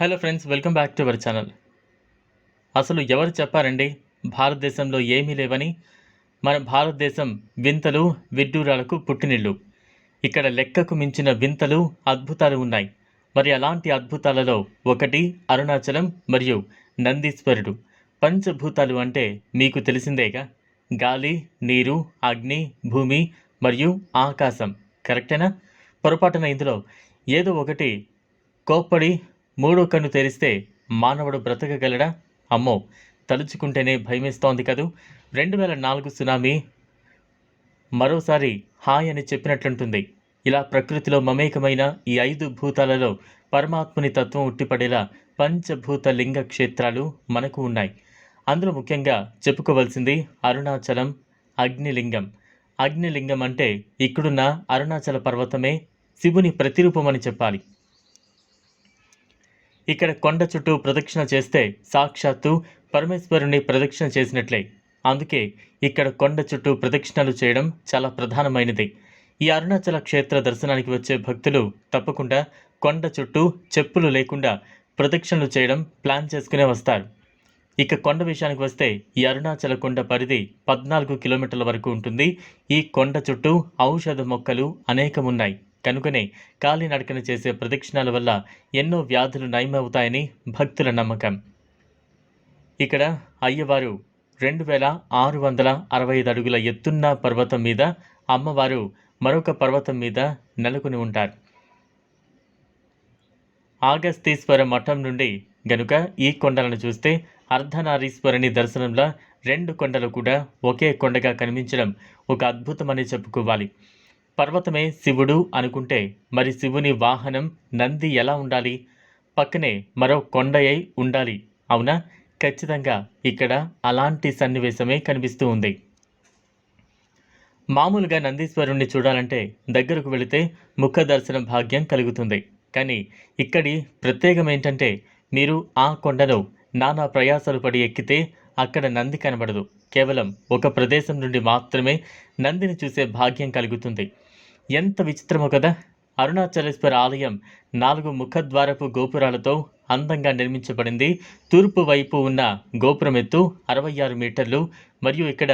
Hello friends welcome back to our channel అసలు ఎవరు చెప్పారండి? భారతదేశంలో ఏమీ లేవని? మన భారతదేశం వింతలు విడ్డూరాలకు పుట్టినిల్లు. ఇక్కడ లెక్కకు మించిన వింతలు అద్భుతాలు ఉన్నాయి. మరి అలాంటి అద్భుతాలలో ఒకటి అరుణాచలం మరియు నందీశ్వరుడు. పంచభూతాలు అంటే మీకు తెలిసిందేగా? గాలి నీరు అగ్ని భూమి మరియు ఆకాశం. కరెక్టేనా? పొరపాటున ఇందులో ఏదో ఒకటి కోప్పడి మూడో కన్ను తెరిస్తే మానవుడు బ్రతకగలడా? అమ్మో తలుచుకుంటేనే భయమేస్తోంది కదూ. రెండు వేల నాలుగు సునామీ మరోసారి హాయ్ అని చెప్పినట్లుంటుంది. ఇలా ప్రకృతిలో మమేకమైన ఈ ఐదు భూతాలలో పరమాత్ముని తత్వం ఉట్టిపడేలా పంచభూత లింగ క్షేత్రాలు మనకు ఉన్నాయి. అందులో ముఖ్యంగా చెప్పుకోవలసింది అరుణాచలం అగ్నిలింగం. అగ్నిలింగం అంటే ఇక్కడున్న అరుణాచల పర్వతమే శివుని ప్రతిరూపం అని చెప్పాలి. ఇక్కడ కొండ చుట్టూ ప్రదక్షిణ చేస్తే సాక్షాత్తు పరమేశ్వరుని ప్రదక్షిణ చేసినట్లే. అందుకే ఇక్కడ కొండ చుట్టూ ప్రదక్షిణలు చేయడం చాలా ప్రధానమైనది. ఈ అరుణాచల క్షేత్ర దర్శనానికి వచ్చే భక్తులు తప్పకుండా కొండ చుట్టూ చెప్పులు లేకుండా ప్రదక్షిణలు చేయడం ప్లాన్ చేసుకునే వస్తారు. ఇక కొండ విషయానికి వస్తే ఈ అరుణాచల కొండ పరిధి పద్నాలుగు కిలోమీటర్ల వరకు ఉంటుంది. ఈ కొండ చుట్టూ ఔషధ మొక్కలు అనేకమున్నాయి. కనుకనే కాలినడకన చేసే ప్రదక్షిణాల వల్ల ఎన్నో వ్యాధులు నయమవుతాయని భక్తుల నమ్మకం. ఇక్కడ అయ్యవారు రెండు వేల ఆరు వందల అరవై ఐదు అడుగుల ఎత్తున్న పర్వతం మీద అమ్మవారు మరొక పర్వతం మీద నెలకొని ఉంటారు. ఆగస్తీశ్వర మఠం నుండి గనుక ఈ కొండలను చూస్తే అర్ధనారీశ్వరుని దర్శనంలో రెండు కొండలు కూడా ఒకే కొండగా కనిపించడం ఒక అద్భుతమని చెప్పుకోవాలి. పర్వతమే శివుడు అనుకుంటే మరి శివుని వాహనం నంది ఎలా ఉండాలి? పక్కనే మరో కొండయై ఉండాలి. అవునా? ఖచ్చితంగా ఇక్కడ అలాంటి సన్నివేశమే కనిపిస్తూ ఉంది. మామూలుగా నందీశ్వరుణ్ణి చూడాలంటే దగ్గరకు వెళితే ముఖ దర్శన భాగ్యం కలుగుతుంది. కానీ ఇక్కడి ప్రత్యేకం ఏంటంటే మీరు ఆ కొండను నానా ప్రయాసాలు పడి ఎక్కితే అక్కడ నంది కనబడదు. కేవలం ఒక ప్రదేశం నుండి మాత్రమే నందిని చూసే భాగ్యం కలుగుతుంది. ఎంత విచిత్రమో కదా. అరుణాచలేశ్వర ఆలయం నాలుగు ముఖద్వారపు గోపురాలతో అందంగా నిర్మించబడింది. తూర్పు వైపు ఉన్న గోపురం ఎత్తు అరవై ఆరు మీటర్లు. మరియు ఇక్కడ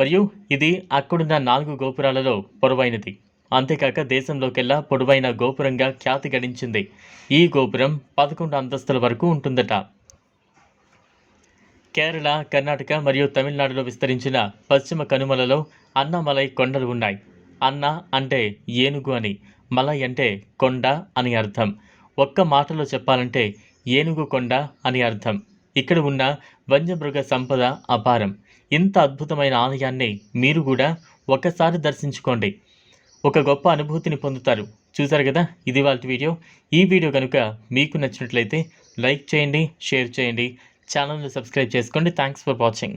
మరియు ఇది అక్కడున్న నాలుగు గోపురాలలో పొడవైనది. అంతేకాక దేశంలోకెల్లా పొడవైన గోపురంగా ఖ్యాతి గడించింది. ఈ గోపురం పదకొండు అంతస్తుల వరకు ఉంటుందట. కేరళ కర్ణాటక మరియు తమిళనాడులో విస్తరించిన పశ్చిమ కనుమలలో అన్నమలై కొండలు ఉన్నాయి. అన్న అంటే ఏనుగు అని మలై అంటే కొండ అని అర్థం. ఒక్క మాటలో చెప్పాలంటే ఏనుగు కొండ అని అర్థం. ఇక్కడ ఉన్న వన్యమృగ సంపద అపారం. ఇంత అద్భుతమైన ఆలయాన్ని మీరు కూడా ఒకసారి దర్శించుకోండి. ఒక గొప్ప అనుభూతిని పొందుతారు. చూసారు కదా? ఇది వాళ్ళ వీడియో. ఈ వీడియో కనుక మీకు నచ్చినట్లయితే లైక్ చేయండి షేర్ చేయండి. ఛానల్ని సబ్స్క్రైబ్ చేసుకోండి. Thanks for watching.